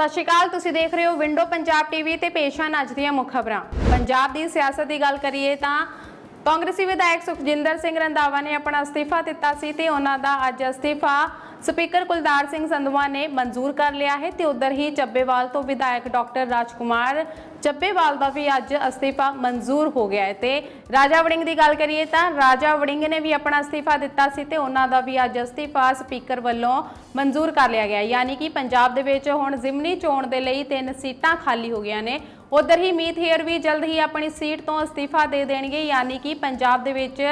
ਸਤਿ ਸ਼੍ਰੀ ਅਕਾਲ, ਤੁਸੀਂ ਦੇਖ ਰਹੇ ਹੋ ਵਿੰਡੋ ਪੰਜਾਬ ਟੀਵੀ ਤੇ ਪੇਸ਼ ਹਨ ਅੱਜ ਦੀਆਂ ਮੁੱਖ ਖਬਰਾਂ। ਪੰਜਾਬ ਦੀ ਸਿਆਸਤ ਦੀ ਗੱਲ ਕਰੀਏ ਤਾਂ ਕਾਂਗਰਸੀ ਵਿਧਾਇਕ ਸੁਖਜਿੰਦਰ ਸਿੰਘ ਰੰਧਾਵਾ ਨੇ ਆਪਣਾ ਅਸਤੀਫਾ ਦਿੱਤਾ ਸੀ ਤੇ ਉਹਨਾਂ ਦਾ ਅੱਜ ਅਸਤੀਫਾ ਸਪੀਕਰ ਕੁਲਦਾਰ ਸਿੰਘ ਸੰਧਵਾ ਨੇ ਮਨਜ਼ੂਰ ਕਰ ਲਿਆ ਹੈ ਤੇ ਉਧਰ ਹੀ ਚੱਬੇਵਾਲ ਤੋਂ ਵਿਧਾਇਕ ਡਾਕਟਰ ਰਾਜਕੁਮਾਰ ਚੱਬੇਵਾਲ ਦਾ ਵੀ ਅੱਜ ਅਸਤੀਫਾ ਮਨਜ਼ੂਰ ਹੋ ਗਿਆ ਹੈ। ਤੇ ਰਾਜਾ ਵੜਿੰਗ ਦੀ ਗੱਲ ਕਰੀਏ ਤਾਂ ਰਾਜਾ ਵੜਿੰਗ ਨੇ ਵੀ ਆਪਣਾ ਅਸਤੀਫਾ ਦਿੱਤਾ ਸੀ ਤੇ ਉਹਨਾਂ ਦਾ ਵੀ ਅੱਜ ਅਸਤੀਫਾ ਸਪੀਕਰ ਵੱਲੋਂ ਮਨਜ਼ੂਰ ਕਰ ਲਿਆ ਗਿਆ ਯਾਨੀ ਕਿ ਪੰਜਾਬ ਦੇ ਵਿੱਚ ਹੁਣ ਜ਼ਿਮਨੀ ਚੋਣ ਦੇ ਲਈ ਤਿੰਨ ਸੀਟਾਂ ਖਾਲੀ ਹੋ ਗਈਆਂ ਨੇ। ਉਧਰ ਹੀ ਮੀਤ ਹੇਅਰ ਵੀ ਜਲਦ ਹੀ ਆਪਣੀ ਸੀਟ ਤੋਂ ਅਸਤੀਫਾ ਦੇ ਦੇਣਗੇ। ਯਾਨੀ ਕਿ ਪੰਜਾਬ ਦੇ ਵਿੱਚ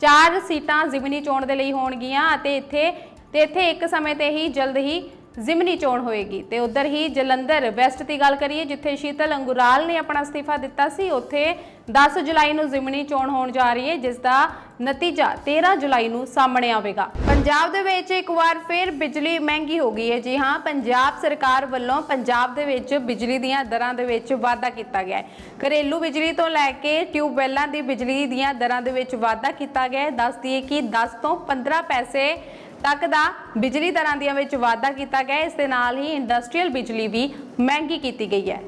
ਚਾਰ ਸੀਟਾਂ ਜ਼ਿਮਨੀ ਚੋਣ ਦੇ ਲਈ ਹੋਣਗੀਆਂ ਅਤੇ ਇੱਥੇ ਤੇ ਇੱਥੇ ਇੱਕ ਸਮੇਂ ਤੇ ਹੀ ਜਲਦ ਹੀ ਜ਼ਿਮਨੀ ਚੋਣ ਹੋਏਗੀ ਤੇ ਉਧਰ ਹੀ ਜਲੰਧਰ ਵੈਸਟ ਦੀ ਗੱਲ ਕਰੀਏ, ਜਿੱਥੇ ਸ਼ੀਤਲ ਅੰਗੁਰਾਲ ਨੇ ਆਪਣਾ ਅਸਤੀਫਾ ਦਿੱਤਾ ਸੀ, ਉੱਥੇ 10 ਜੁਲਾਈ ਨੂੰ ਜ਼ਿਮਨੀ ਚੋਣ ਹੋਣ ਜਾ ਰਹੀ ਹੈ ਜਿਸ ਦਾ ਨਤੀਜਾ 13 ਜੁਲਾਈ ਨੂੰ ਸਾਹਮਣੇ ਆਵੇਗਾ। ਪੰਜਾਬ ਦੇ ਵਿੱਚ ਇੱਕ ਵਾਰ ਫਿਰ ਬਿਜਲੀ ਮਹਿੰਗੀ ਹੋ ਗਈ ਹੈ। ਜੀ ਹਾਂ, ਪੰਜਾਬ ਸਰਕਾਰ ਵੱਲੋਂ ਪੰਜਾਬ ਦੇ ਵਿੱਚ ਬਿਜਲੀ ਦੀਆਂ ਦਰਾਂ ਦੇ ਵਿੱਚ ਵਾਧਾ ਕੀਤਾ ਗਿਆ ਹੈ। ਘਰੇਲੂ ਬਿਜਲੀ ਤੋਂ ਲੈ ਕੇ ਟਿਊਬਵੈੱਲਾਂ ਦੀ ਬਿਜਲੀ ਦੀਆਂ ਦਰਾਂ ਦੇ ਵਿੱਚ ਵਾਧਾ ਕੀਤਾ ਗਿਆ ਹੈ। ਦੱਸ ਦਈਏ ਕਿ 10 ਤੋਂ 15 ਪੈਸੇ ਤੱਕ ਦਾ ਬਿਜਲੀ ਦਰਾਂ ਦੀਆਂ ਵਿੱਚ ਵਾਧਾ ਕੀਤਾ ਗਿਆ, ਇਸ ਦੇ ਨਾਲ ਹੀ ਇੰਡਸਟਰੀਅਲ ਬਿਜਲੀ ਵੀ ਮਹਿੰਗੀ ਕੀਤੀ ਗਈ ਹੈ।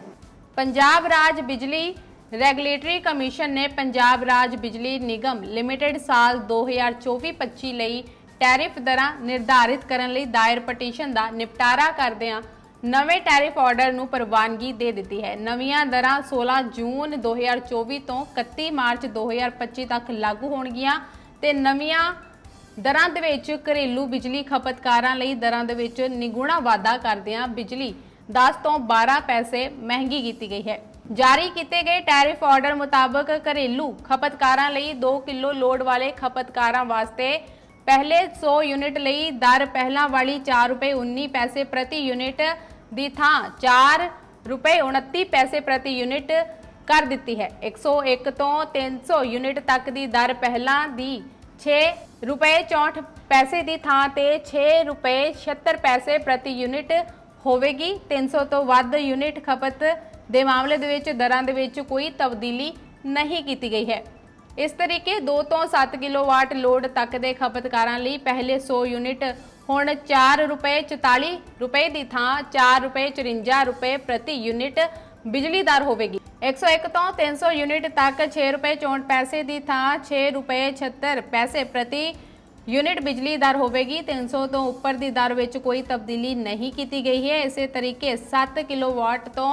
ਪੰਜਾਬ ਰਾਜ ਬਿਜਲੀ ਰੈਗੂਲੇਟਰੀ ਕਮਿਸ਼ਨ ਨੇ ਪੰਜਾਬ ਰਾਜ ਬਿਜਲੀ ਨਿਗਮ ਲਿਮਟਿਡ ਸਾਲ 2024-25 ਲਈ ਟੈਰਿਫ ਦਰਾਂ ਨਿਰਧਾਰਿਤ ਕਰਨ ਲਈ ਦਾਇਰ ਪਟੀਸ਼ਨ ਦਾ ਨਿਪਟਾਰਾ ਕਰਦਿਆਂ ਨਵੇਂ ਟੈਰਿਫ ਆਰਡਰ ਨੂੰ ਪ੍ਰਵਾਨਗੀ ਦੇ ਦਿੱਤੀ ਹੈ। ਨਵੀਆਂ ਦਰਾਂ 16 ਜੂਨ 2024 ਤੋਂ 31 ਮਾਰਚ 2025 ਤੱਕ ਲਾਗੂ ਹੋਣਗੀਆਂ ਤੇ ਨਵੀਆਂ ਦਰਾਂ ਦੇ ਵਿੱਚ ਘਰੇਲੂ ਬਿਜਲੀ ਖਪਤਕਾਰਾਂ ਲਈ ਦਰਾਂ ਦੇ ਵਿੱਚ ਨਿਗੁਣਾ ਵਾਧਾ ਕਰਦਿਆਂ ਬਿਜਲੀ 10 ਤੋਂ 12 ਪੈਸੇ ਮਹਿੰਗੀ ਕੀਤੀ ਗਈ ਹੈ। ਜਾਰੀ ਕੀਤੇ ਗਏ ਟੈਰਿਫ ਆਰਡਰ ਮੁਤਾਬਕ ਘਰੇਲੂ ਖਪਤਕਾਰਾਂ ਲਈ 2 ਕਿਲੋ ਲੋਡ ਵਾਲੇ ਖਪਤਕਾਰਾਂ ਵਾਸਤੇ ਪਹਿਲੇ 100 ਯੂਨਿਟ ਲਈ ਦਰ ਪਹਿਲਾਂ ਵਾਲੀ 4 ਰੁਪਏ 19 ਪੈਸੇ ਪ੍ਰਤੀ ਯੂਨਿਟ ਦੀ ਥਾਂ 4 ਰੁਪਏ 29 ਪੈਸੇ ਪ੍ਰਤੀ ਯੂਨਿਟ ਕਰ ਦਿੱਤੀ ਹੈ। 101 ਤੋਂ 300 ਯੂਨਿਟ ਤੱਕ ਦੀ ਦਰ ਪਹਿਲਾਂ ਦੀ 6 ਰੁਪਏ 64 ਪੈਸੇ ਦੀ ਥਾਂ ਤੇ 6 ਰੁਪਏ 76 ਪੈਸੇ ਪ੍ਰਤੀ ਯੂਨਿਟ ਹੋਵੇਗੀ। 300 ਤੋਂ ਵੱਧ ਯੂਨਿਟ ਖਪਤ ਦੇ ਮਾਮਲੇ ਦੇ ਵਿੱਚ, ਦਰਾਂ ਦੇ ਵਿੱਚ ਕੋਈ ਤਬਦੀਲੀ ਨਹੀਂ ਕੀਤੀ ਗਈ ਹੈ। ਇਸ ਤਰੀਕੇ 2 ਤੋਂ 7 ਕਿਲੋਵਾਟ ਲੋਡ ਤੱਕ ਦੇ ਖਪਤਕਾਰਾਂ ਲਈ ਪਹਿਲੇ 100 ਯੂਨਿਟ ਹੁਣ 4 ਰੁਪਏ 44 ਰੁਪਏ ਦੀ ਥਾਂ 4 ਰੁਪਏ 54 ਰੁਪਏ ਪ੍ਰਤੀ ਯੂਨਿਟ ਬਿਜਲੀ ਦਰ ਹੋਵੇਗੀ। 101 ਤੋਂ 300 ਯੂਨਿਟ ਤੱਕ 6 ਰੁਪਏ 64 ਪੈਸੇ ਦੀ ਥਾਂ 6 ਰੁਪਏ 76 ਪੈਸੇ ਪ੍ਰਤੀ ਯੂਨਿਟ ਬਿਜਲੀ ਦਰ ਹੋਵੇਗੀ। 300 ਤੋਂ ਉੱਪਰ ਦੀ ਦਰ ਵਿੱਚ ਕੋਈ ਤਬਦੀਲੀ ਨਹੀਂ ਕੀਤੀ ਗਈ ਹੈ। ਇਸੇ ਤਰੀਕੇ 7 ਕਿਲੋਵਾਟ ਤੋਂ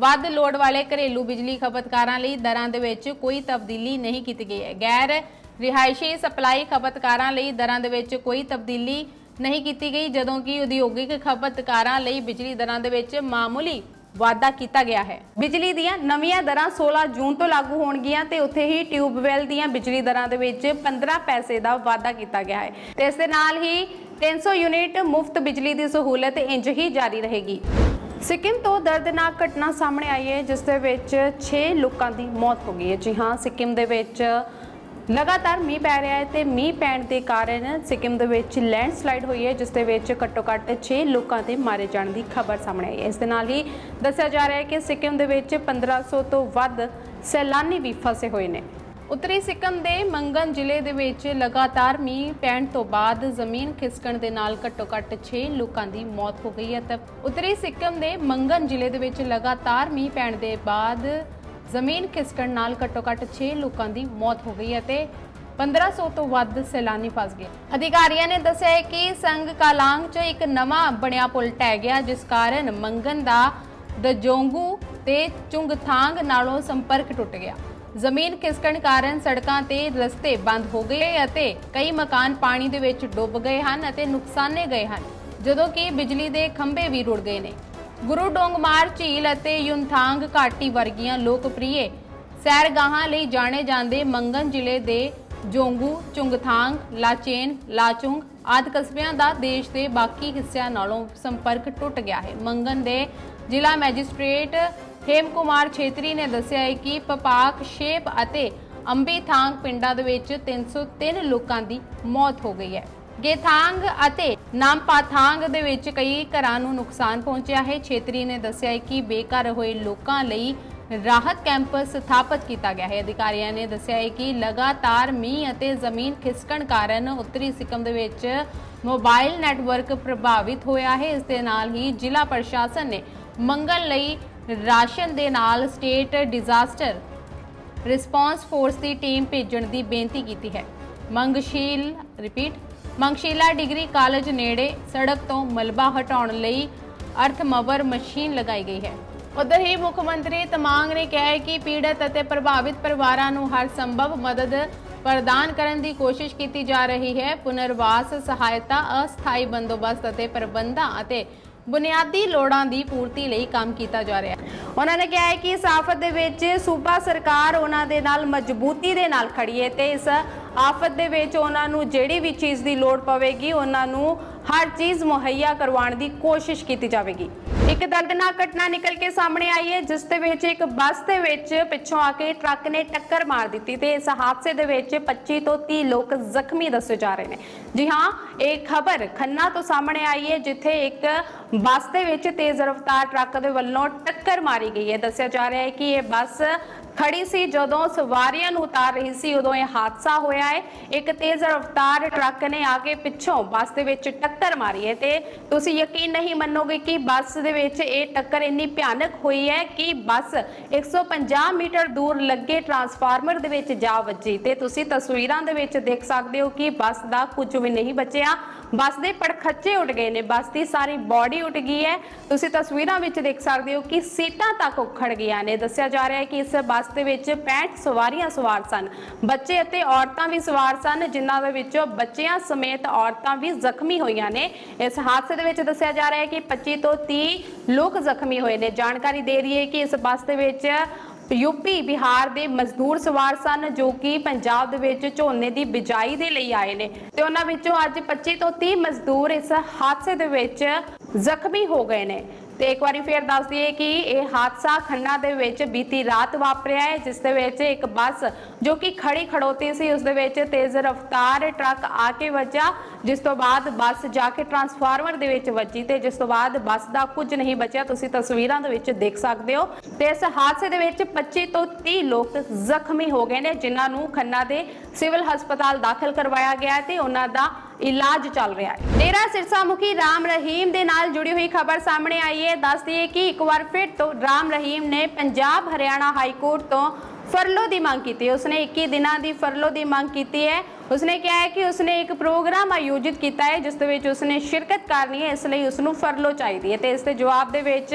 ਵੱਧ ਲੋਡ ਵਾਲੇ ਘਰੇਲੂ ਬਿਜਲੀ ਖਪਤਕਾਰਾਂ ਲਈ ਦਰਾਂ ਦੇ ਵਿੱਚ ਕੋਈ ਤਬਦੀਲੀ ਨਹੀਂ ਕੀਤੀ ਗਈ ਹੈ। ਗੈਰ ਰਿਹਾਇਸ਼ੀ ਸਪਲਾਈ ਖਪਤਕਾਰਾਂ ਲਈ ਦਰਾਂ ਦੇ ਵਿੱਚ ਕੋਈ ਤਬਦੀਲੀ ਨਹੀਂ ਕੀਤੀ ਗਈ, ਜਦੋਂ ਕਿ ਉਦਯੋਗਿਕ ਖਪਤਕਾਰਾਂ ਲਈ ਬਿਜਲੀ ਦਰਾਂ ਦੇ ਵਿੱਚ ਮਾਮੂਲੀ ਵਾਧਾ ਕੀਤਾ ਗਿਆ ਹੈ। ਬਿਜਲੀ ਦੀਆਂ ਨਵੀਆਂ ਦਰਾਂ 16 ਜੂਨ ਤੋਂ ਲਾਗੂ ਹੋਣਗੀਆਂ ਤੇ ਉੱਥੇ ਹੀ ਟਿਊਬਵੈਲ ਦੀਆਂ ਬਿਜਲੀ ਦਰਾਂ ਦੇ ਵਿੱਚ 15 ਪੈਸੇ ਦਾ ਵਾਧਾ ਕੀਤਾ ਗਿਆ ਹੈ। ਤੇ ਇਸ ਦੇ ਨਾਲ ਹੀ 300 ਯੂਨਿਟ ਮੁਫਤ ਬਿਜਲੀ ਦੀ ਸਹੂਲਤ ਇੰਜ ਹੀ ਜਾਰੀ ਰਹੇਗੀ। ਸਿੱਕਿਮ ਤੋਂ ਦਰਦਨਾਕ ਘਟਨਾ ਸਾਹਮਣੇ ਆਈ ਹੈ, ਜਿਸ ਦੇ ਵਿੱਚ 6 ਲੋਕਾਂ ਦੀ ਮੌਤ ਹੋ ਗਈ ਹੈ। ਜੀ ਹਾਂ, ਸਿੱਕਿਮ ਦੇ ਵਿੱਚ ਲਗਾਤਾਰ ਮੀਂਹ ਪੈ ਰਿਹਾ ਹੈ ਤੇ ਮੀਂਹ ਪੈਣ ਦੇ ਕਾਰਨ ਸਿੱਕਮ ਦੇ ਵਿੱਚ ਲੈਂਡਸਲਾਈਡ ਹੋਈ ਹੈ, ਜਿਸ ਦੇ ਵਿੱਚ ਘੱਟੋ-ਘੱਟ 6 ਲੋਕਾਂ ਦੇ ਮਾਰੇ ਜਾਣ ਦੀ ਖਬਰ ਸਾਹਮਣੇ ਆਈ ਹੈ। ਇਸ ਦੇ ਨਾਲ ਹੀ ਦੱਸਿਆ ਜਾ ਰਿਹਾ ਹੈ ਕਿ ਸਿੱਕਮ ਦੇ ਵਿੱਚ 1500 ਤੋਂ ਵੱਧ ਸੈਲਾਨੀ ਵੀ ਫਸੇ ਹੋਏ ਨੇ। ਉੱਤਰੀ ਸਿੱਕਮ ਦੇ ਮੰਗਨ ਜ਼ਿਲ੍ਹੇ ਦੇ ਵਿੱਚ ਲਗਾਤਾਰ ਮੀਂਹ ਪੈਣ ਤੋਂ ਬਾਅਦ ਜ਼ਮੀਨ ਖਿਸਕਣ ਦੇ ਨਾਲ ਘੱਟੋ-ਘੱਟ 6 ਲੋਕਾਂ ਦੀ ਮੌਤ ਹੋ ਗਈ ਹੈ ਤਾਂ ਉੱਤਰੀ ਸਿੱਕਮ ਦੇ ਮੰਗਨ ਜ਼ਿਲ੍ਹੇ ਦੇ ਵਿੱਚ ਲਗਾਤਾਰ ਮੀਂਹ ਪੈਣ ਦੇ ਬਾਅਦ ਜ਼ਮੀਨ ਖਿਸਕਣ ਨਾਲ ਘੱਟੋ-ਘੱਟ 6 ਲੋਕਾਂ ਦੀ ਮੌਤ ਹੋ ਗਈ ਅਤੇ ਤੇ 1500 ਤੋਂ ਵੱਧ ਸੈਲਾਨੀ ਫਸ ਗਏ। ਅਧਿਕਾਰੀਆਂ ਨੇ ਦੱਸਿਆ ਹੈ ਕਿ ਸੰਗ ਕਾਲਾਂਗ 'ਚ ਇੱਕ ਨਵਾਂ ਬਣਿਆ ਪੁਲ ਟਹਿ ਗਿਆ, ਜਿਸ ਕਾਰਨ ਮੰਗਨ ਦਾ ਦਜੋਂਗੂ ਤੇ ਚੁੰਗਥਾਂਗ ਨਾਲੋਂ ਸੰਪਰਕ ਟੁੱਟ ਗਿਆ। ਜ਼ਮੀਨ ਖਿਸਕਣ ਕਾਰਨ ਸੜਕਾਂ ਤੇ ਰਸਤੇ ਬੰਦ ਹੋ ਗਏ ਅਤੇ ਕਈ ਮਕਾਨ ਪਾਣੀ ਦੇ ਵਿੱਚ ਡੁੱਬ ਗਏ ਹਨ ਅਤੇ ਨੁਕਸਾਨੇ ਗਏ ਹਨ, ਜਦੋਂ ਕਿ ਬਿਜਲੀ ਦੇ ਖੰਭੇ ਵੀ ਰੁੜ ਗਏ ਨੇ। ਗੁਰੂ ਡੋਂਗਮਾਰ, ਝੀਲ ਅਤੇ ਯੁਨਥਾਂਗ ਘਾਟੀ ਵਰਗੀਆਂ ਲੋਕਪ੍ਰਿਯ ਸੈਰਗਾਹਾਂ ਲਈ ਜਾਣੇ ਜਾਂਦੇ ਮੰਗਨ ਜ਼ਿਲ੍ਹੇ ਦੇ ਜੋਂਗੂ, ਚੁੰਗਥਾਂਗ, ਲਾਚੇਨ, ਲਾਚੁੰਗ ਆਦਿ ਕਸਬਿਆਂ ਦਾ ਦੇਸ਼ ਦੇ ਬਾਕੀ ਹਿੱਸਿਆਂ ਨਾਲੋਂ ਸੰਪਰਕ ਟੁੱਟ ਗਿਆ ਹੈ। ਮੰਗਨ ਦੇ ਜ਼ਿਲ੍ਹਾ ਮੈਜਿਸਟ੍ਰੇਟ ਹੇਮ ਕੁਮਾਰ ਛੇਤਰੀ ਨੇ ਦੱਸਿਆ ਹੈ ਕਿ ਪਪਾਕ, ਸ਼ੇਪ ਅਤੇ ਅੰਬੀਥਾਂਗ ਪਿੰਡਾਂ ਦੇ ਵਿੱਚ 303 ਲੋਕਾਂ ਦੀ ਮੌਤ ਹੋ ਗਈ ਹੈ। ਗੇਥਾਂਗ ਅਤੇ ਨਾਮਪਾਥਾਂਗ ਦੇ ਵਿੱਚ ਕਈ ਘਰਾਂ ਨੂੰ ਨੁਕਸਾਨ ਪਹੁੰਚਿਆ ਹੈ। ਛੇਤਰੀ ਨੇ ਦੱਸਿਆ ਹੈ ਕਿ ਬੇਘਰ ਹੋਏ ਲੋਕਾਂ ਲਈ ਰਾਹਤ ਕੈਂਪ ਸਥਾਪਿਤ ਕੀਤਾ ਗਿਆ ਹੈ। ਅਧਿਕਾਰੀਆਂ ਨੇ ਦੱਸਿਆ ਹੈ ਕਿ ਲਗਾਤਾਰ ਮੀਂਹ ਅਤੇ ਜ਼ਮੀਨ ਖਿਸਕਣ ਕਾਰਨ ਉੱਤਰੀ ਸਿੱਕਮ ਦੇ ਵਿੱਚ ਮੋਬਾਈਲ ਨੈਟਵਰਕ ਪ੍ਰਭਾਵਿਤ ਹੋਇਆ ਹੈ। ਇਸ ਦੇ ਨਾਲ ਹੀ ਜ਼ਿਲ੍ਹਾ ਪ੍ਰਸ਼ਾਸਨ ਨੇ ਮੰਗਣ ਲਈ ਰਾਸ਼ਨ ਦੇ ਨਾਲ ਸਟੇਟ ਡਿਜ਼ਾਸਟਰ ਰਿਸਪਾਂਸ ਫੋਰਸ ਦੀ ਟੀਮ ਭੇਜਣ ਦੀ ਬੇਨਤੀ ਕੀਤੀ ਹੈ। Mangshil, repeat. Mangshila degree college ਨੇੜੇ ਸੜਕ ਤੋਂ ਮਲਬਾ ਹਟਾਉਣ ਲਈ ਅਰਥਮਵਰ ਮਸ਼ੀਨ ਲਗਾਈ ਗਈ ਹੈ। ਉਧਰ ਹੀ ਮੁੱਖ ਮੰਤਰੀ ਤਮਾਂਗ ਨੇ ਕਿਹਾ ਹੈ ਕਿ ਪੀੜਤ ਅਤੇ ਪ੍ਰਭਾਵਿਤ ਪਰਿਵਾਰਾਂ ਨੂੰ ਹਰ ਸੰਭਵ ਮਦਦ ਪ੍ਰਦਾਨ ਕਰਨ ਦੀ ਕੋਸ਼ਿਸ਼ ਕੀਤੀ ਜਾ ਰਹੀ ਹੈ। ਪੁਨਰਵਾਸ, ਸਹਾਇਤਾ, ਅਸਥਾਈ ਬੰਦੋਬਸਤ ਅਤੇ ਪ੍ਰਬੰਧਾਂ ਅਤੇ ਬੁਨਿਆਦੀ ਲੋੜਾਂ ਦੀ ਪੂਰਤੀ ਲਈ ਕੰਮ ਕੀਤਾ ਜਾ ਰਿਹਾ ਹੈ। ਉਹਨਾਂ ਨੇ ਕਿਹਾ ਹੈ ਕਿ ਇਸ ਆਫਤ ਦੇ ਵਿੱਚ ਸੂਬਾ ਸਰਕਾਰ ਉਹਨਾਂ ਦੇ ਨਾਲ ਮਜ਼ਬੂਤੀ ਦੇ ਨਾਲ ਖੜੀ ਹੈ ਤੇ ਇਸ ਆਫਤ ਦੇ ਵਿੱਚ ਉਹਨਾਂ ਨੂੰ ਜਿਹੜੀ ਵੀ ਚੀਜ਼ ਦੀ ਲੋੜ ਪਵੇਗੀ, ਉਹਨਾਂ ਨੂੰ ਹਰ ਚੀਜ਼ ਮੁਹੱਈਆ ਕਰਵਾਉਣ ਦੀ ਕੋਸ਼ਿਸ਼ ਕੀਤੀ ਜਾਵੇਗੀ। ਇੱਕ ਦਰਦਨਾਕ ਘਟਨਾ ਨਿਕਲ ਕੇ ਸਾਹਮਣੇ ਆਈ ਹੈ, ਜਿਸ ਦੇ ਵਿੱਚ ਇੱਕ ਬੱਸ ਦੇ ਵਿੱਚ ਪਿੱਛੋਂ ਆ ਕੇ ਟਰੱਕ ਨੇ ਟੱਕਰ ਮਾਰ ਦਿੱਤੀ ਤੇ ਇਸ ਹਾਦਸੇ ਦੇ ਵਿੱਚ 25 ਤੋਂ 30 ਲੋਕ ਜ਼ਖਮੀ ਦੱਸੇ ਜਾ ਰਹੇ ਨੇ। ਜੀ ਹਾਂ, ਇਹ ਖਬਰ ਖੰਨਾ ਤੋਂ ਸਾਹਮਣੇ ਆਈ ਹੈ, ਜਿੱਥੇ ਇੱਕ ਬੱਸ ਦੇ ਵਿੱਚ ਤੇਜ਼ ਰਫ਼ਤਾਰ ਟਰੱਕ ਦੇ ਵੱਲੋਂ ਟੱਕਰ ਮਾਰੀ ਗਈ ਹੈ। ਦੱਸਿਆ ਜਾ ਰਿਹਾ ਹੈ ਕਿ ਇਹ ਬੱਸ ਖੜੀ ਸੀ ਜਦੋਂ ਸਵਾਰੀਆਂ ਨੂੰ ਉਤਾਰ ਰਹੀ ਸੀ, ਉਦੋਂ ਇਹ ਹਾਦਸਾ ਹੋਇਆ ਹੈ। ਇੱਕ ਤੇਜ਼ ਰਫ਼ਤਾਰ ਟਰੱਕ ਨੇ ਆ ਕੇ ਪਿੱਛੋਂ ਬੱਸ ਦੇ ਵਿੱਚ ਟੱਕਰ ਮਾਰੀ ਹੈ ਤੇ ਤੁਸੀਂ ਯਕੀਨ ਨਹੀਂ ਮੰਨੋਗੇ ਕਿ ਬੱਸ ਦੇ ਵਿੱਚ ਇਹ ਟੱਕਰ ਇੰਨੀ ਭਿਆਨਕ ਹੋਈ ਹੈ ਕਿ ਬੱਸ 150 ਮੀਟਰ ਦੂਰ ਲੱਗੇ ਟਰਾਂਸਫਾਰਮਰ ਦੇ ਵਿੱਚ ਜਾ ਵੱਜੀ ਤੇ ਤੁਸੀਂ ਤਸਵੀਰਾਂ ਦੇ ਵਿੱਚ ਦੇਖ ਸਕਦੇ ਹੋ ਕਿ ਬੱਸ ਦਾ ਕੁਝ ਵੀ ਨਹੀਂ ਬਚਿਆ। ਬੱਸ ਦੇ ਪੜਖੱਚੇ ਉੱਡ ਗਏ ਨੇ, ਬੱਸ ਦੀ ਸਾਰੀ ਬਾਡੀ ਉੱਡ ਗਈ ਹੈ। ਤੁਸੀਂ ਤਸਵੀਰਾਂ ਵਿੱਚ ਦੇਖ ਸਕਦੇ ਹੋ ਕਿ ਸੀਟਾਂ ਤੱਕ ਉਖੜ ਗਈਆਂ ਨੇ। ਦੱਸਿਆ ਜਾ ਰਿਹਾ ਹੈ ਕਿ ਇਸ ਬੱਸ ਬੱਸ ਦੇ ਵਿੱਚ 65 ਸਵਾਰੀਆਂ ਸਵਾਰ ਸਨ। ਬੱਚੇ ਅਤੇ ਔਰਤਾਂ ਵੀ ਸਵਾਰ ਸਨ, ਜਿਨ੍ਹਾਂ ਦੇ ਵਿੱਚੋਂ ਬੱਚਿਆਂ ਸਮੇਤ ਔਰਤਾਂ ਵੀ ਜ਼ਖਮੀ ਹੋਈਆਂ ਨੇ। ਇਸ ਹਾਦਸੇ ਦੇ ਵਿੱਚ ਦੱਸਿਆ ਜਾ ਰਿਹਾ ਹੈ ਕਿ 25 ਤੋਂ 30 ਲੋਕ ਜ਼ਖਮੀ ਹੋਏ ਨੇ। ਜਾਣਕਾਰੀ ਦੇ ਰਹੀ ਹੈ ਕਿ ਇਸ ਬੱਸ ਦੇ ਵਿੱਚ ਯੂਪੀ ਬਿਹਾਰ ਦੇ ਮਜ਼ਦੂਰ ਸਵਾਰ ਸਨ, ਜੋ ਕਿ ਪੰਜਾਬ ਦੇ ਵਿੱਚ ਝੋਨੇ ਦੀ ਬਿਜਾਈ ਦੇ ਲਈ ਆਏ ਨੇ। ਤੇ ਉਹਨਾਂ ਵਿੱਚੋਂ ਅੱਜ 25 ਤੋਂ 30 ਮਜ਼ਦੂਰ ਇਸ ਹਾਦਸੇ ਦੇ ਵਿੱਚ ਜ਼ਖਮੀ ਹੋ ਗਏ ਨੇ। ਤੇ ਇੱਕ ਵਾਰੀ ਫੇਰ ਦੱਸ ਦਈਏ ਕਿ ਇਹ ਹਾਦਸਾ ਖੰਨਾ ਦੇ ਵਿੱਚ ਬੀਤੀ ਰਾਤ ਵਾਪਰਿਆ ਹੈ, ਜਿਸ ਦੇ ਵਿੱਚ ਇੱਕ ਬੱਸ ਜੋ ਕਿ ਖੜੀ ਖੜੋਤੀ ਸੀ, ਉਸ ਦੇ ਵਿੱਚ ਤੇਜ਼ ਰਫ਼ਤਾਰ ਟਰੱਕ ਆ ਕੇ ਵੱਜਾ, ਜਿਸ ਤੋਂ ਬਾਅਦ ਬੱਸ ਜਾ ਕੇ ਟਰਾਂਸਫਾਰਮਰ ਦੇ ਵਿੱਚ ਵੱਜੀ ਤੇ ਜਿਸ ਤੋਂ ਬਾਅਦ ਬੱਸ ਦਾ ਕੁਝ ਨਹੀਂ ਬਚਿਆ। ਤੁਸੀਂ ਤਸਵੀਰਾਂ ਦੇ ਵਿੱਚ ਦੇਖ ਸਕਦੇ ਹੋ। ਤੇ ਇਸ ਹਾਦਸੇ ਦੇ ਵਿੱਚ 25 ਤੋਂ 30 ਲੋਕ ਜ਼ਖਮੀ ਹੋ ਗਏ ਨੇ, ਜਿਨ੍ਹਾਂ ਨੂੰ ਖੰਨਾ ਦੇ ਸਿਵਲ ਹਸਪਤਾਲ ਦਾਖਲ ਕਰਵਾਇਆ ਗਿਆ ਹੈ ਤੇ ਉਹਨਾਂ ਦਾ ਇਲਾਜ ਚੱਲ ਰਿਹਾ ਹੈ। ਡੇਰਾ ਸਿਰਸਾ ਮੁਖੀ ਰਾਮ ਰਹੀਮ ਦੇ ਨਾਲ ਜੁੜੀ ਹੋਈ ਖਬਰ ਸਾਹਮਣੇ ਆਈ ਹੈ। ਦੱਸਦੀ ਦਈਏ ਕਿ ਇੱਕ ਵਾਰ ਫਿਰ ਤੋਂ ਰਾਮ ਰਹੀਮ ਨੇ ਪੰਜਾਬ ਹਰਿਆਣਾ ਹਾਈ ਕੋਰਟ ਤੋਂ ਫਰਲੋ ਦੀ ਮੰਗ ਕੀਤੀ ਹੈ। ਉਸਨੇ 21 ਦਿਨਾਂ ਦੀ ਫਰਲੋ ਦੀ ਮੰਗ ਕੀਤੀ ਹੈ। ਉਸਨੇ ਕਿਹਾ ਹੈ ਕਿ ਉਸਨੇ ਇੱਕ ਪ੍ਰੋਗਰਾਮ ਆਯੋਜਿਤ ਕੀਤਾ ਹੈ, ਜਿਸ ਦੇ ਵਿੱਚ ਉਸਨੇ ਸ਼ਿਰਕਤ ਕਰਨੀ ਹੈ, ਇਸ ਲਈ ਉਸਨੂੰ ਫਰਲੋ ਚਾਹੀਦੀ ਹੈ। ਤੇ ਇਸ ਦੇ ਜਵਾਬ ਦੇ ਵਿੱਚ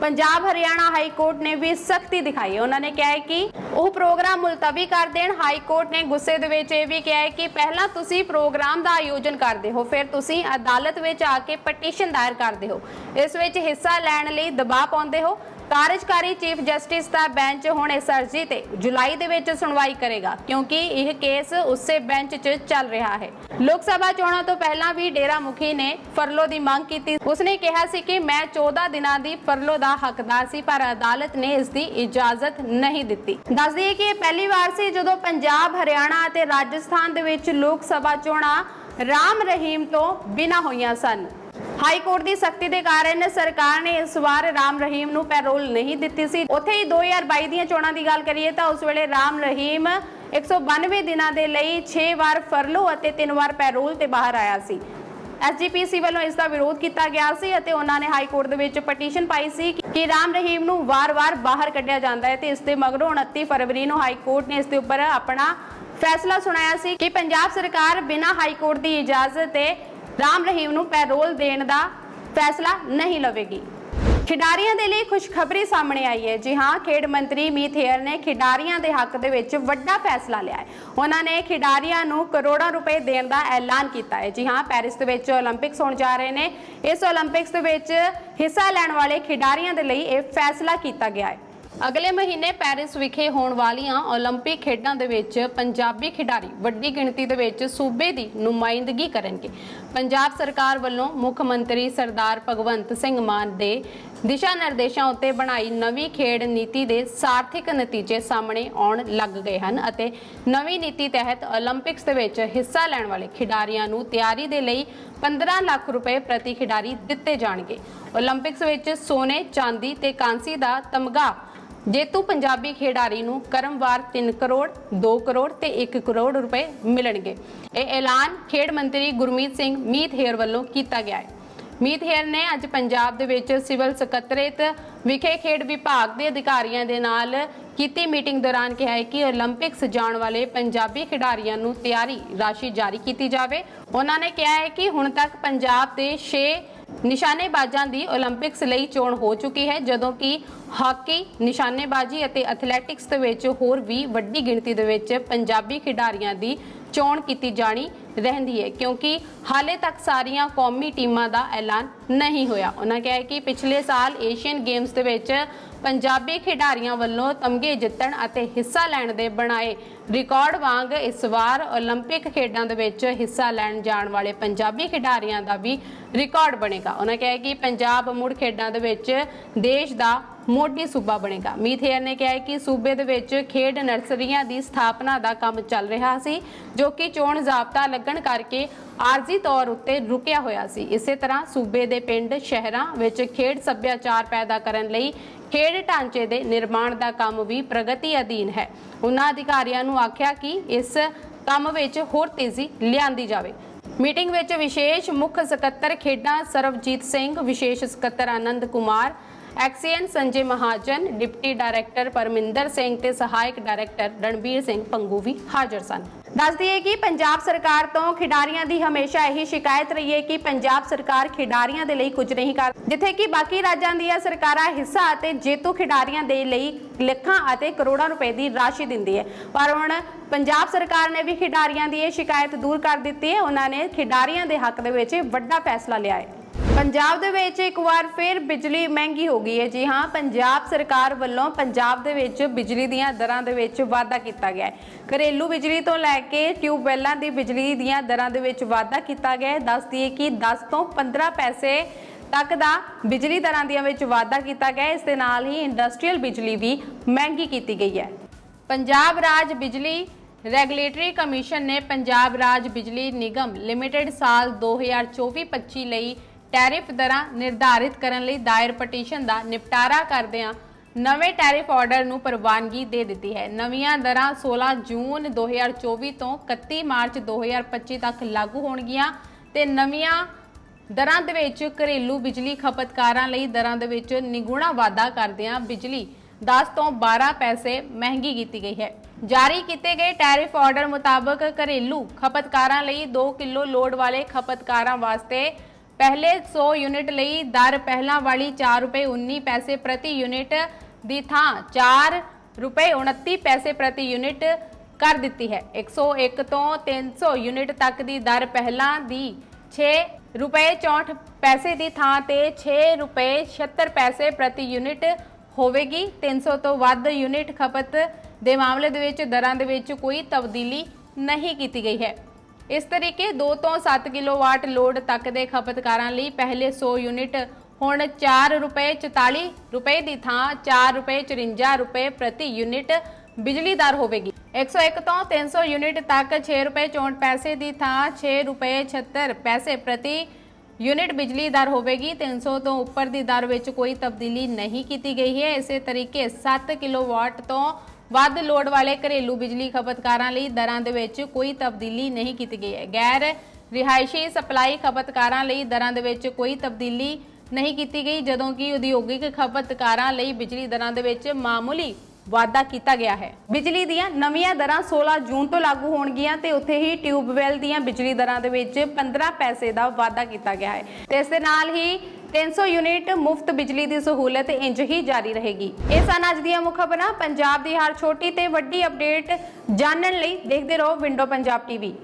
ਪੰਜਾਬ ਹਰਿਆਣਾ ਹਾਈ ਕੋਰਟ ਨੇ ਵੀ ਸਖਤੀ ਦਿਖਾਈ ਹੈ। ਉਹਨਾਂ ਨੇ ਕਿਹਾ ਹੈ ਕਿ ਉਹ ਪ੍ਰੋਗਰਾਮ ਮੁਲਤਵੀ ਕਰ ਦੇਣ। ਹਾਈ ਕੋਰਟ ਨੇ ਗੁੱਸੇ ਦੇ ਵਿੱਚ ਇਹ ਵੀ ਕਿਹਾ ਹੈ ਕਿ ਪਹਿਲਾਂ ਤੁਸੀਂ ਪ੍ਰੋਗਰਾਮ ਦਾ ਆਯੋਜਨ ਕਰਦੇ ਹੋ, ਫਿਰ ਤੁਸੀਂ ਅਦਾਲਤ ਵਿੱਚ ਆ ਕੇ ਪਟੀਸ਼ਨ ਦਾਇਰ ਕਰਦੇ ਹੋ। ਇਸ ਵਿੱਚ ਹਿੱਸਾ ਲੈਣ ਲਈ ਦਬਾਅ ਪਾਉਂਦੇ ਹੋ। ਕਾਰਜਕਾਰੀ ਚੀਫ ਜਸਟਿਸ ਦਾ ਬੈਂਚ ਹੁਣ ਇਸ ਅਰਜ਼ੀ ਤੇ ਜੁਲਾਈ ਦੇ ਵਿੱਚ ਸੁਣਵਾਈ ਕਰੇਗਾ, ਕਿਉਂਕਿ ਇਹ ਕੇਸ ਉਸੇ ਬੈਂਚ 'ਚ ਚੱਲ ਰਿਹਾ ਹੈ। ਲੋਕ ਸਭਾ ਚੋਣਾਂ ਤੋਂ ਪਹਿਲਾਂ ਵੀ ਡੇਰਾ ਮੁਖੀ ਨੇ ਫਰਲੋ ਦੀ ਮੰਗ ਕੀਤੀ। ਉਸਨੇ ਕਿਹਾ ਸੀ ਕਿ ਮੈਂ 14 ਦਿਨਾਂ ਦੀ ਫਰਲੋ ਦਾ ਹੱਕਦਾਰ ਸੀ, ਪਰ ਅਦਾਲਤ ਨੇ ਇਸ ਦੀ ਇਜਾਜ਼ਤ ਨਹੀਂ ਦਿੱਤੀ। ਦੱਸ ਦਈਏ ਕਿ ਇਹ ਪਹਿਲੀ ਵਾਰ ਸੀ ਜਦੋਂ ਪੰਜਾਬ, ਹਰਿਆਣਾ ਅਤੇ ਰਾਜਸਥਾਨ ਦੇ ਵਿੱਚ ਲੋਕ ਸਭਾ ਚੋਣਾਂ ਰਾਮ ਰਹੀਮ ਤੋਂ ਬਿਨਾ ਹੋਈਆਂ ਸਨ। ਹਾਈ ਕੋਰਟ ਦੀ ਸਖਤੀ ਦੇ ਕਾਰਨ ਸਰਕਾਰ ਨੇ ਇਸ ਵਾਰ ਰਾਮ ਰਹੀਮ ਨੂੰ ਪੈਰੋਲ ਨਹੀਂ ਦਿੱਤੀ ਸੀ। ਉੱਥੇ ਹੀ 2022 ਦੀਆਂ ਚੋਣਾਂ ਦੀ ਗੱਲ ਕਰੀਏ ਤਾਂ ਉਸ ਵੇਲੇ ਰਾਮ ਰਹੀਮ 192 ਦਿਨਾਂ ਦੇ ਲਈ 6 ਵਾਰ ਫਰਲੋ ਅਤੇ 3 ਵਾਰ ਪੈਰੋਲ ਤੇ ਬਾਹਰ ਆਇਆ ਸੀ। ਐਸਜੀਪੀਸੀ ਵੱਲੋਂ ਇਸ ਦਾ ਵਿਰੋਧ ਕੀਤਾ ਗਿਆ ਸੀ ਅਤੇ ਉਹਨਾਂ ਨੇ ਹਾਈ ਕੋਰਟ ਦੇ ਵਿੱਚ ਪਟੀਸ਼ਨ ਪਾਈ ਸੀ ਕਿ ਰਾਮ ਰਹੀਮ ਨੂੰ ਵਾਰ-ਵਾਰ ਬਾਹਰ ਕੱਢਿਆ ਜਾਂਦਾ ਹੈ ਤੇ ਇਸ ਦੇ ਮਗਰੋਂ 29 ਫਰਵਰੀ ਨੂੰ ਹਾਈ ਕੋਰਟ ਨੇ ਇਸ ਦੇ ਉੱਪਰ ਆਪਣਾ ਫੈਸਲਾ ਸੁਣਾਇਆ ਸੀ ਕਿ ਪੰਜਾਬ ਸਰਕਾਰ ਬਿਨਾਂ ਹਾਈ ਕੋਰਟ ਦੀ ਇਜਾਜ਼ਤ ਤੇ ਰਾਮ ਰਹੀਮ ਨੂੰ ਪੈਰੋਲ ਦੇਣ ਦਾ ਫੈਸਲਾ ਨਹੀਂ ਲਵੇਗੀ। ਖਿਡਾਰੀਆਂ ਦੇ ਲਈ ਖੁਸ਼ਖਬਰੀ ਸਾਹਮਣੇ ਆਈ ਹੈ। ਜੀ ਹਾਂ, ਖੇਡ ਮੰਤਰੀ ਮੀਥੇਰ ਨੇ ਖਿਡਾਰੀਆਂ ਦੇ ਹੱਕ ਦੇ ਵਿੱਚ ਵੱਡਾ ਫੈਸਲਾ ਲਿਆ ਹੈ। ਉਹਨਾਂ ਨੇ ਖਿਡਾਰੀਆਂ ਨੂੰ ਕਰੋੜਾਂ ਰੁਪਏ ਦੇਣ ਦਾ ਐਲਾਨ ਕੀਤਾ ਹੈ। ਜੀ ਹਾਂ, ਪੈਰਿਸ ਦੇ ਵਿੱਚ 올림픽ਸ ਹੋਣ ਜਾ ਰਹੇ ਨੇ। ਇਸ 올림픽ਸ ਦੇ ਵਿੱਚ ਹਿੱਸਾ ਲੈਣ ਵਾਲੇ ਖਿਡਾਰੀਆਂ ਦੇ ਲਈ ਇਹ ਫੈਸਲਾ ਕੀਤਾ ਗਿਆ ਹੈ। ਅਗਲੇ ਮਹੀਨੇ ਪੈਰਿਸ ਵਿਖੇ ਹੋਣ ਵਾਲੀਆਂ 올림픽 ਖੇਡਾਂ ਦੇ ਵਿੱਚ ਪੰਜਾਬੀ ਖਿਡਾਰੀ ਵੱਡੀ ਗਿਣਤੀ ਦੇ ਵਿੱਚ ਸੂਬੇ ਦੀ ਨੁਮਾਇੰਦਗੀ ਕਰਨਗੇ। ਪੰਜਾਬ ਸਰਕਾਰ ਵੱਲੋਂ ਮੁੱਖ ਮੰਤਰੀ ਸਰਦਾਰ ਭਗਵੰਤ ਸਿੰਘ ਮਾਨ ਦੇ ਦਿਸ਼ਾ ਨਿਰਦੇਸ਼ਾਂ ਉੱਤੇ ਬਣਾਈ ਨਵੀਂ ਖੇਡ ਨੀਤੀ ਦੇ ਸਾਰਥਿਕ ਨਤੀਜੇ ਸਾਹਮਣੇ ਆਉਣ ਲੱਗ ਗਏ ਹਨ ਅਤੇ ਨਵੀਂ ਨੀਤੀ ਤਹਿਤ 올림픽ਸ ਦੇ ਵਿੱਚ ਹਿੱਸਾ ਲੈਣ ਵਾਲੇ ਖਿਡਾਰੀਆਂ ਨੂੰ ਤਿਆਰੀ ਦੇ ਲਈ 15 ਲੱਖ ਰੁਪਏ ਪ੍ਰਤੀ ਖਿਡਾਰੀ ਦਿੱਤੇ ਜਾਣਗੇ। 올림픽ਸ ਵਿੱਚ ਸੋਨੇ, ਚਾਂਦੀ ਤੇ ਕਾਂਸੀ ਦਾ ਤਮਗਾ ਜੇਤੂ ਪੰਜਾਬੀ ਖਿਡਾਰੀ ਨੂੰ ਕਰਮਵਾਰ 3 ਕਰੋੜ 2 ਕਰੋੜ ਤੇ 1 ਕਰੋੜ ਰੁਪਏ ਮਿਲਣਗੇ। ਇਹ ਐਲਾਨ ਖੇਡ ਮੰਤਰੀ ਗੁਰਮੀਤ ਸਿੰਘ ਮੀਤ ਹੇਰ ਵੱਲੋਂ ਕੀਤਾ ਗਿਆ ਹੈ। ਮੀਤ ਹੇਰ ਨੇ ਅੱਜ ਪੰਜਾਬ ਦੇ ਵਿੱਚ ਸਿਵਲ ਸਕੱਤਰੇਤ ਵਿਖੇ ਖੇਡ ਵਿਭਾਗ ਦੇ ਅਧਿਕਾਰੀਆਂ ਦੇ ਨਾਲ ਕੀਤੀ ਮੀਟਿੰਗ ਦੌਰਾਨ ਕਿਹਾ ਹੈ ਕਿ 올림픽ਸ ਜਾਣ ਵਾਲੇ ਪੰਜਾਬੀ ਖਿਡਾਰੀਆਂ ਨੂੰ ਤਿਆਰੀ, ਰਾਸ਼ੀ ਜਾਰੀ ਕੀਤੀ ਜਾਵੇ। ਉਹਨਾਂ ਨੇ ਕਿਹਾ ਹੈ ਕਿ ਹੁਣ ਤੱਕ ਪੰਜਾਬ ਦੇ 6 ਨਿਸ਼ਾਨੇਬਾਜ਼ਾਂ ਦੀ 올림픽ਸ ਲਈ ਚੋਣ ਹੋ ਚੁੱਕੀ ਹੈ, ਜਦੋਂ ਕਿ ਹਾਕੀ, ਨਿਸ਼ਾਨੇਬਾਜ਼ੀ ਅਤੇ ਐਥਲੈਟਿਕਸ ਦੇ ਵਿੱਚ ਹੋਰ ਵੀ ਵੱਡੀ ਗਿਣਤੀ ਦੇ ਵਿੱਚ ਪੰਜਾਬੀ ਖਿਡਾਰੀਆਂ ਦੀ ਚੋਣ ਕੀਤੀ ਜਾਣੀ ਰਹਿੰਦੀ ਹੈ ਕਿਉਂਕਿ ਹਾਲੇ ਤੱਕ ਸਾਰੀਆਂ ਕੌਮੀ ਟੀਮਾਂ ਦਾ ਐਲਾਨ ਨਹੀਂ ਹੋਇਆ ਉਹਨਾਂ ਕਿਹਾ ਹੈ ਕਿ ਪਿਛਲੇ ਸਾਲ ਏਸ਼ੀਅਨ ਗੇਮਸ ਦੇ ਵਿੱਚ ਪੰਜਾਬੀ ਖਿਡਾਰੀਆਂ ਵੱਲੋਂ ਤਮਗੇ ਜਿੱਤਣ ਅਤੇ ਹਿੱਸਾ ਲੈਣ ਦੇ ਬਣਾਏ ਰਿਕਾਰਡ ਵਾਂਗ ਇਸ ਵਾਰ 올림픽 ਖੇਡਾਂ ਦੇ ਵਿੱਚ ਹਿੱਸਾ ਲੈਣ ਜਾਣ ਵਾਲੇ ਪੰਜਾਬੀ ਖਿਡਾਰੀਆਂ ਦਾ ਵੀ ਰਿਕਾਰਡ ਬਣੇਗਾ ਉਹਨਾਂ ਕਿਹਾ ਹੈ ਕਿ ਪੰਜਾਬ ਮੁੜ ਖੇਡਾਂ ਦੇ ਵਿੱਚ ਦੇਸ਼ ਦਾ ਮੋਢੀ ਸੂਬਾ ਬਣੇਗਾ। ਮੀਥੇਰ ਨੇ ਕਿਹਾ ਕਿ ਸੂਬੇ ਦੇ ਵਿੱਚ ਖੇਡ ਨਰਸਰੀਆਂ ਦੀ ਸਥਾਪਨਾ ਦਾ ਕੰਮ ਚੱਲ ਰਿਹਾ ਸੀ, ਜੋ ਕਿ ਚੋਣ ਜ਼ਾਬਤਾ ਲੱਗਣ ਕਰਕੇ ਆਰਜ਼ੀ ਤੌਰ ਉੱਤੇ ਰੁਕਿਆ ਹੋਇਆ ਸੀ। ਇਸੇ ਤਰ੍ਹਾਂ ਸੂਬੇ ਦੇ ਪਿੰਡ, ਸ਼ਹਿਰਾਂ ਵਿੱਚ ਖੇਡ ਸੱਭਿਆਚਾਰ ਪੈਦਾ ਕਰਨ ਲਈ ਖੇਡ ਢਾਂਚੇ ਦੇ ਨਿਰਮਾਣ ਦਾ ਕੰਮ ਵੀ ਪ੍ਰਗਤੀ ਅਧੀਨ ਹੈ। ਉਹਨਾਂ ਅਧਿਕਾਰੀਆਂ ਨੂੰ ਆਖਿਆ ਕਿ ਇਸ ਕੰਮ ਵਿੱਚ ਹੋਰ ਤੇਜ਼ੀ ਲਿਆਂਦੀ ਜਾਵੇ। ਮੀਟਿੰਗ ਵਿੱਚ ਵਿਸ਼ੇਸ਼ ਮੁੱਖ ਸਕੱਤਰ ਖੇਡਾਂ ਸਰਵਜੀਤ ਸਿੰਘ, ਵਿਸ਼ੇਸ਼ ਸਕੱਤਰ Anand Kumar XEN Sanjay Mahajan, deputy director Parminder Singh ਤੇ ਸਹਾਇਕ ਡਾਇਰੈਕਟਰ ਰਣਬੀਰ ਸਿੰਘ ਪੰਗੂ ਵੀ ਹਾਜ਼ਰ ਸਨ। ਦੱਸ ਦਈਏ ਕਿ ਪੰਜਾਬ ਸਰਕਾਰ ਤੋਂ ਖਿਡਾਰੀਆਂ ਦੀ ਹਮੇਸ਼ਾ ਇਹੀ ਸ਼ਿਕਾਇਤ ਰਹੀ ਹੈ ਕਿ ਪੰਜਾਬ ਸਰਕਾਰ ਖਿਡਾਰੀਆਂ ਦੇ ਲਈ ਕੁਝ ਨਹੀਂ ਕਰ ਜਿੱਥੇ ਕਿ ਬਾਕੀ ਰਾਜਾਂ ਦੀਆਂ ਸਰਕਾਰਾਂ ਹਿੱਸਾ ਅਤੇ ਜੇਤੂ ਖਿਡਾਰੀਆਂ ਦੇ ਲਈ ਲੱਖਾਂ ਅਤੇ ਕਰੋੜਾਂ ਰੁਪਏ ਦੀ ਰਾਸ਼ੀ ਦਿੰਦੀ ਹੈ। ਪਰ ਹੁਣ ਪੰਜਾਬ ਸਰਕਾਰ ਨੇ ਵੀ ਖਿਡਾਰੀਆਂ ਦੀ ਇਹ ਸ਼ਿਕਾਇਤ ਦੂਰ ਕਰ ਦਿੱਤੀ ਹੈ। ਉਹਨਾਂ ਨੇ ਖਿਡਾਰੀਆਂ ਦੇ ਹੱਕ ਦੇ ਵਿੱਚ ਵੱਡਾ ਫੈਸਲਾ ਲਿਆ ਹੈ। ਪੰਜਾਬ ਦੇ ਵਿੱਚ ਇੱਕ ਵਾਰ ਫਿਰ ਬਿਜਲੀ ਮਹਿੰਗੀ ਹੋ ਗਈ ਹੈ। ਜੀ ਹਾਂ, ਪੰਜਾਬ ਸਰਕਾਰ ਵੱਲੋਂ ਪੰਜਾਬ ਦੇ ਵਿੱਚ ਬਿਜਲੀ ਦੀਆਂ ਦਰਾਂ ਦੇ ਵਿੱਚ ਵਾਧਾ ਕੀਤਾ ਗਿਆ ਹੈ। ਘਰੇਲੂ ਬਿਜਲੀ ਤੋਂ ਲੈ ਕੇ ਟਿਊਬਵੈੱਲਾਂ ਦੀ ਬਿਜਲੀ ਦੀਆਂ ਦਰਾਂ ਦੇ ਵਿੱਚ ਵਾਧਾ ਕੀਤਾ ਗਿਆ ਹੈ। ਦੱਸ ਦਈਏ ਕਿ 10 ਤੋਂ 15 ਪੈਸੇ ਤੱਕ ਦਾ ਬਿਜਲੀ ਦਰਾਂ ਦੀਆਂ ਵਿੱਚ ਵਾਧਾ ਕੀਤਾ ਗਿਆ ਹੈ। ਇਸ ਦੇ ਨਾਲ ਹੀ ਇੰਡਸਟਰੀਅਲ ਬਿਜਲੀ ਵੀ ਮਹਿੰਗੀ ਕੀਤੀ ਗਈ ਹੈ। ਪੰਜਾਬ ਰਾਜ ਬਿਜਲੀ ਰੈਗੂਲੇਟਰੀ ਕਮਿਸ਼ਨ ਨੇ ਪੰਜਾਬ ਰਾਜ ਬਿਜਲੀ ਨਿਗਮ ਲਿਮਟਿਡ ਸਾਲ 2024-25 ਲਈ ਟੈਰਿਫ ਦਰਾਂ ਨਿਰਧਾਰਿਤ ਕਰਨ ਲਈ ਦਾਇਰ ਪਟੀਸ਼ਨ ਦਾ ਨਿਪਟਾਰਾ ਕਰਦਿਆਂ ਨਵੇਂ ਟੈਰਿਫ ਆਰਡਰ ਨੂੰ ਪ੍ਰਵਾਨਗੀ ਦੇ ਦਿੱਤੀ ਹੈ। ਨਵੀਆਂ ਦਰਾਂ 16 ਜੂਨ 2024 ਤੋਂ 31 ਮਾਰਚ 2025 ਤੱਕ ਲਾਗੂ ਹੋਣਗੀਆਂ ਤੇ ਨਵੀਆਂ ਦਰਾਂ ਦੇ ਵਿੱਚ ਘਰੇਲੂ ਬਿਜਲੀ ਖਪਤਕਾਰਾਂ ਲਈ ਦਰਾਂ ਦੇ ਵਿੱਚ ਨਿਗੁਣਾ ਵਾਧਾ ਕਰਦਿਆਂ ਬਿਜਲੀ 10 ਤੋਂ 12 ਪੈਸੇ ਮਹਿੰਗੀ ਕੀਤੀ ਗਈ ਹੈ। ਜਾਰੀ ਕੀਤੇ ਗਏ ਟੈਰਿਫ ਆਰਡਰ ਮੁਤਾਬਕ ਘਰੇਲੂ ਖਪਤਕਾਰਾਂ ਲਈ 2 ਕਿਲੋ ਲੋਡ ਵਾਲੇ ਖਪਤਕਾਰਾਂ ਵਾਸਤੇ ਪਹਿਲੇ 100 ਯੂਨਿਟ ਲਈ ਦਰ ਪਹਿਲਾਂ ਵਾਲੀ 4 ਰੁਪਏ 19 ਪੈਸੇ ਪ੍ਰਤੀ ਯੂਨਿਟ ਦੀ ਥਾਂ 4 ਰੁਪਏ 29 ਪੈਸੇ ਪ੍ਰਤੀ ਯੂਨਿਟ ਕਰ ਦਿੱਤੀ ਹੈ। 101 ਤੋਂ 300 ਯੂਨਿਟ ਤੱਕ ਦੀ ਦਰ ਪਹਿਲਾਂ ਦੀ 6 ਰੁਪਏ 64 ਪੈਸੇ ਦੀ ਥਾਂ ਤੇ 6 ਰੁਪਏ 76 ਪੈਸੇ ਪ੍ਰਤੀ ਯੂਨਿਟ ਹੋਵੇਗੀ। 300 ਤੋਂ ਵੱਧ ਯੂਨਿਟ ਖਪਤ ਦੇ ਮਾਮਲੇ ਦੇ ਵਿੱਚ ਦਰਾਂ ਦੇ ਵਿੱਚ ਕੋਈ ਤਬਦੀਲੀ ਨਹੀਂ ਕੀਤੀ ਗਈ ਹੈ। ਇਸ ਤਰੀਕੇ 2 ਤੋਂ 7 ਕਿਲੋਵਾਟ ਲੋਡ ਤੱਕ ਦੇ ਖਪਤਕਾਰਾਂ ਲਈ ਪਹਿਲੇ 100 ਯੂਨਿਟ, ਹੁਣ 4 ਰੁਪਏ 44 ਰੁਪਏ ਦੀ ਥਾਂ 4 ਰੁਪਏ 54 ਰੁਪਏ ਪ੍ਰਤੀ ਯੂਨਿਟ ਬਿਜਲੀ ਦਰ ਹੋਵੇਗੀ। 101 ਤੋਂ 300 ਯੂਨਿਟ ਤੱਕ 6 ਰੁਪਏ 64 ਪੈਸੇ ਦੀ ਥਾਂ 6 ਰੁਪਏ 76 ਪੈਸੇ ਪ੍ਰਤੀ ਯੂਨਿਟ ਬਿਜਲੀ ਦਰ ਹੋਵੇਗੀ। 300 ਤੋਂ ਉੱਪਰ ਦੀ ਦਰ ਵਿੱਚ ਕੋਈ ਤਬਦੀਲੀ ਨਹੀਂ ਕੀਤੀ ਗਈ ਹੈ। ਇਸੇ ਤਰੀਕੇ 7 ਕਿਲੋਵਾਟ ਤੋਂ ਵੱਧ ਲੋਡ ਵਾਲੇ ਘਰੇਲੂ ਬਿਜਲੀ ਖਪਤਕਾਰਾਂ ਲਈ ਦਰਾਂ ਦੇ ਵਿੱਚ ਕੋਈ ਤਬਦੀਲੀ ਨਹੀਂ ਕੀਤੀ ਗਈ ਹੈ। ਗੈਰ ਰਿਹਾਇਸ਼ੀ ਸਪਲਾਈ ਖਪਤਕਾਰਾਂ ਲਈ ਦਰਾਂ ਦੇ ਵਿੱਚ ਕੋਈ ਤਬਦੀਲੀ ਨਹੀਂ ਕੀਤੀ ਗਈ, ਜਦੋਂ ਕਿ ਉਦਯੋਗਿਕ ਖਪਤਕਾਰਾਂ ਲਈ ਬਿਜਲੀ ਦਰਾਂ ਦੇ ਵਿੱਚ ਮਾਮੂਲੀ ਵਾਧਾ ਕੀਤਾ ਗਿਆ ਹੈ। ਬਿਜਲੀ ਦੀਆਂ ਨਵੀਆਂ ਦਰਾਂ 16 ਜੂਨ ਤੋਂ ਲਾਗੂ ਹੋਣਗੀਆਂ ਤੇ ਉੱਥੇ ਹੀ ਟਿਊਬਵੈਲ ਦੀਆਂ ਬਿਜਲੀ ਦਰਾਂ ਦੇ ਵਿੱਚ 15 ਪੈਸੇ ਦਾ ਵਾਧਾ ਕੀਤਾ ਗਿਆ ਹੈ। ਤੇ ਇਸ ਦੇ ਨਾਲ ਹੀ 300 ਯੂਨਿਟ ਮੁਫਤ ਬਿਜਲੀ ਦੀ ਸਹੂਲਤ ਇੰਜ ਹੀ ਜਾਰੀ ਰਹੇਗੀ। ਇਹ ਸਨ ਅੱਜ ਦੀਆਂ ਮੁੱਖ ਖਬਰਾਂ। ਪੰਜਾਬ ਦੀ ਹਰ ਛੋਟੀ ਤੇ ਵੱਡੀ ਅਪਡੇਟ ਜਾਣਨ ਲਈ ਦੇਖਦੇ ਰਹੋ ਵਿੰਡੋ ਪੰਜਾਬ ਟੀਵੀ।